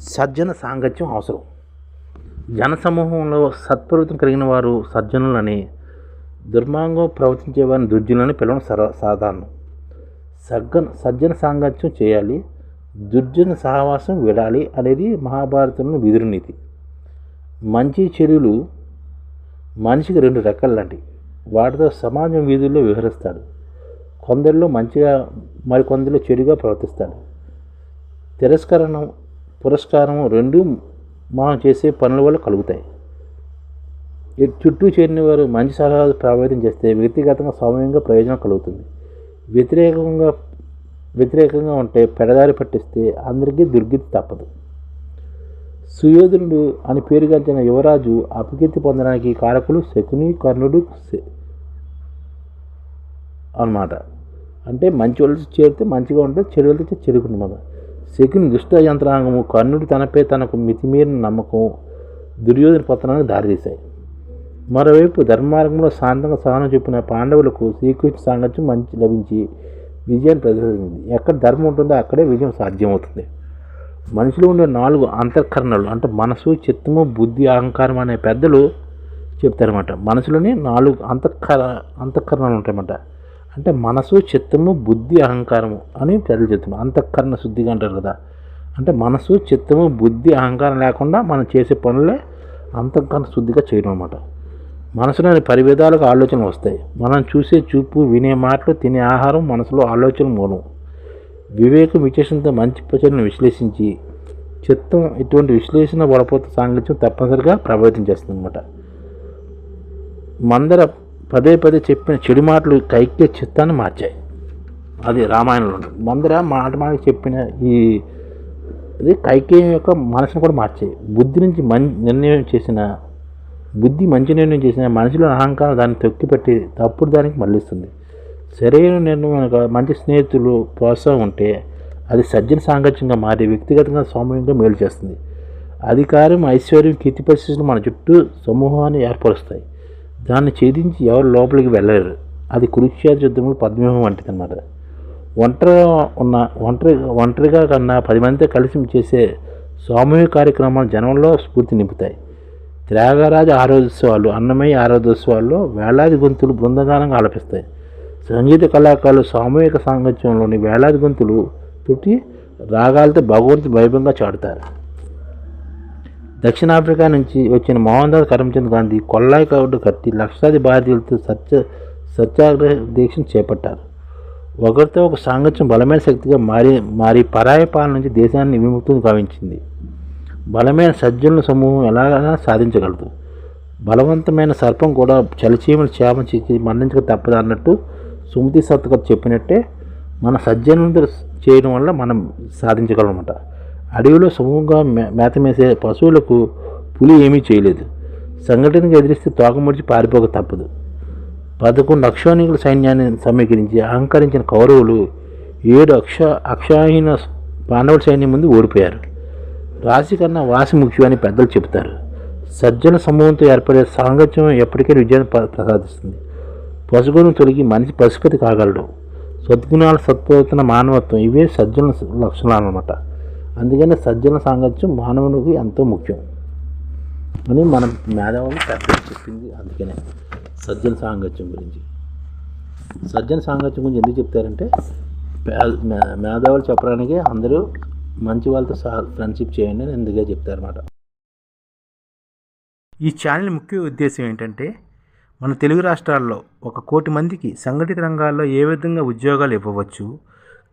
సజ్జన సాంగత్యం అవసరం. జనసమూహంలో సత్ప్రవృత్తి కలిగిన వారు సజ్జనులని దుర్మార్గం ప్రవర్తించే వారిని దుర్జనులని పిలవడం సర్వ సాధారణం. సగ్గన సజ్జన సాంగత్యం చేయాలి దుర్జన సహవాసం విడాలి అనేది మహాభారతంలో విదురు నీతి. మంచి చెడులు మనిషికి రెండు రకాలు లాంటివి వాటితో సమాజం వీధుల్లో విహరిస్తాడు. కొందరిలో మంచిగా మరికొందరిలో చెడుగా ప్రవర్తిస్తాడు. తిరస్కరణం పురస్కారం రెండు మనం చేసే పనుల వల్ల కలుగుతాయి. చుట్టూ చేరిన వారు మంచి సలహాలు ప్రభావితం చేస్తే వ్యక్తిగతంగా సమయంగా ప్రయోజనం కలుగుతుంది. వ్యతిరేకంగా వ్యతిరేకంగా ఉంటే పెడదారి పట్టిస్తే అందరికీ దుర్గతి తప్పదు. సుయోధనుడు అని పేరుగాంచిన యువరాజు అపకీర్తి పొందడానికి కారకులు శకుని కర్ణుడు అన్నమాట అంటే మంచి వాళ్ళతో చేరితే మంచిగా ఉంటుంది చెడు వాళ్ళతో చెడుకుంటున్నమాట శకుని దుష్ట యంత్రాంగము కర్ణుడు తనపై తనకు మితిమీరిన నమ్మకం దుర్యోధన పతనానికి దారితీశాయి. మరోవైపు ధర్మార్గంలో శాంతంగా సహనం చెప్పిన పాండవులకు శ్రీకృష్ణ సాంగత్యం మంచి లభించి విజయాన్ని ప్రదర్శించింది. ఎక్కడ ధర్మం ఉంటుందో అక్కడే విజయం సాధ్యమవుతుంది. మనిషిలో ఉండే నాలుగు అంతఃకరణలు అంటే మనసు చిత్తము బుద్ధి అహంకారం అనే పెద్దలు చెప్తారన్నమాట. మనసులోని నాలుగు అంతఃకర అంతఃకరణలు ఉంటాయన్నమాట. అంటే మనసు చిత్తము బుద్ధి అహంకారము అని పెద్దలు చెప్తున్నాం అంతఃకరణ శుద్ధిగా అంటారు కదా. అంటే మనసు చిత్తము బుద్ధి అహంకారం లేకుండా మనం చేసే పనులే అంతఃకరణ శుద్ధిగా చేయడం అనమాట మనసులోని పరివేదాలకు ఆలోచనలు వస్తాయి. మనం చూసే చూపు వినే మాటలు తినే ఆహారం మనసులో ఆలోచన మూలం. వివేకం విచేషణతో మంచి ప్రచరణను విశ్లేషించి చిత్తం ఇటువంటి విశ్లేషణ బలపోత సాంగత్యం తప్పనిసరిగా ప్రభావితం చేస్తుంది అనమాట మందర పదే పదే చెప్పిన చెడు మాటలు కైక్య చిత్తాన్ని మార్చాయి. అది రామాయణంలో ఉంటుంది. మందర మాట మాట చెప్పిన ఈ ఇది కైకేయం యొక్క మనసును కూడా మార్చాయి. బుద్ధి నుంచి మం నిర్ణయం చేసిన బుద్ధి మంచి నిర్ణయం చేసిన మనిషిలో అహంకారం దాన్ని తొక్కిపెట్టి తప్పుడు దానికి మళ్ళిస్తుంది. సరైన నిర్ణయం మంచి స్నేహితులు ప్రోత్సాహం ఉంటే అది సజ్జన సాంగత్యంగా మారి వ్యక్తిగతంగా సౌమ్యంగా మేలు చేస్తుంది. అధికారం ఐశ్వర్యం కీర్తి పరిస్థితులు మన చుట్టూ సమూహాన్ని ఏర్పరుస్తాయి. దాన్ని ఛేదించి ఎవరు లోపలికి వెళ్ళలేరు. అది కురుక్షేత్ర యుద్ధంలో పద్మవ్యూహం వంటిది అన్నమాట ఒంటరిగా ఉన్న ఒంటరి ఒంటరిగా కన్నా పది మందితో కలిసి చేసే సామూహిక కార్యక్రమాలు జనంలో స్ఫూర్తి నింపుతాయి. త్యాగరాజ ఆరోధోత్సవాలు అన్నమయ్య ఆరోధోత్సవాల్లో వేలాది గొంతులు బృందగానంగా ఆలపిస్తాయి. సంగీత కళాకారులు సామూహిక సాంగత్యంలోని వేలాది గొంతులు తుట్టి రాగాలతో భగవంతు వైభవంగా చాడుతారు దక్షిణాఫ్రికా నుంచి వచ్చిన మోహన్ దాస్ కరమ్చంద్ గాంధీ కొల్లాయి కౌడు కట్టి లక్షలాది భారతీయులతో సత్య సత్యాగ్రహ దీక్షను చేపట్టారు. ఒకరితో ఒక సాంగత్యం బలమైన శక్తిగా మారి మారి పరాయ పాలన నుంచి దేశాన్ని విముక్తం గావించింది బలమైన సజ్జనుల సమూహం ఎలాగైనా సాధించగలదు? బలవంతమైన సర్పం కూడా చలిచీమల చేమ చిక్కి మరణించక తప్పదు అన్నట్టు సుమతి సత్తు చెప్పినట్టే మన సజ్జనులతో చేయడం వల్ల మనం సాధించగలమన్నమాట. అడవిలో సమూహంగా మే- మేత మేసే పశువులకు పులి ఏమీ చేయలేదు. సంఘటనకు ఎదిరిస్తే తోకముడిచి పారిపోక తప్పదు. పదకొండు అక్షోణికుల సైన్యాన్ని సమీకరించి అహంకరించిన కౌరవులు ఏడు అక్ష అక్షాహీన పాండవుల సైన్యం ముందు ఓడిపోయారు. రాశి కన్నా వాసి ముఖ్యం అని పెద్దలు చెబుతారు. సజ్జన సమూహంతో ఏర్పడే సాంగత్యం ఎప్పటికీ విజయాన్ని ప్రసాదిస్తుంది. పసుగును తొలగి మనిషి పశుపతి కాగలడు. సద్గుణాలు సత్పోతున్న మానవత్వం ఇవే సజ్జన లక్షణాలు అన్నమాట అందుకనే సజ్జన సాంగత్యం మానవునికి ఎంతో ముఖ్యం అని మన మేధావులు పెద్దలు చెప్పింది అందుకనే సజ్జన సాంగత్యం గురించి. సజ్జన సాంగత్యం గురించి ఎందుకు చెప్తారంటే మే- మేధావులు చెప్పడానికి అందరూ మంచి వాళ్ళతో సహా ఫ్రెండ్షిప్ చేయండి అని ఎందుకే చెప్తారన్నమాట. ఈ ఛానల్ ముఖ్య ఉద్దేశం ఏంటంటే మన తెలుగు రాష్ట్రాల్లో ఒక కోటి మందికి సంఘటిత రంగాల్లో ఏ విధంగా ఉద్యోగాలు ఇవ్వవచ్చు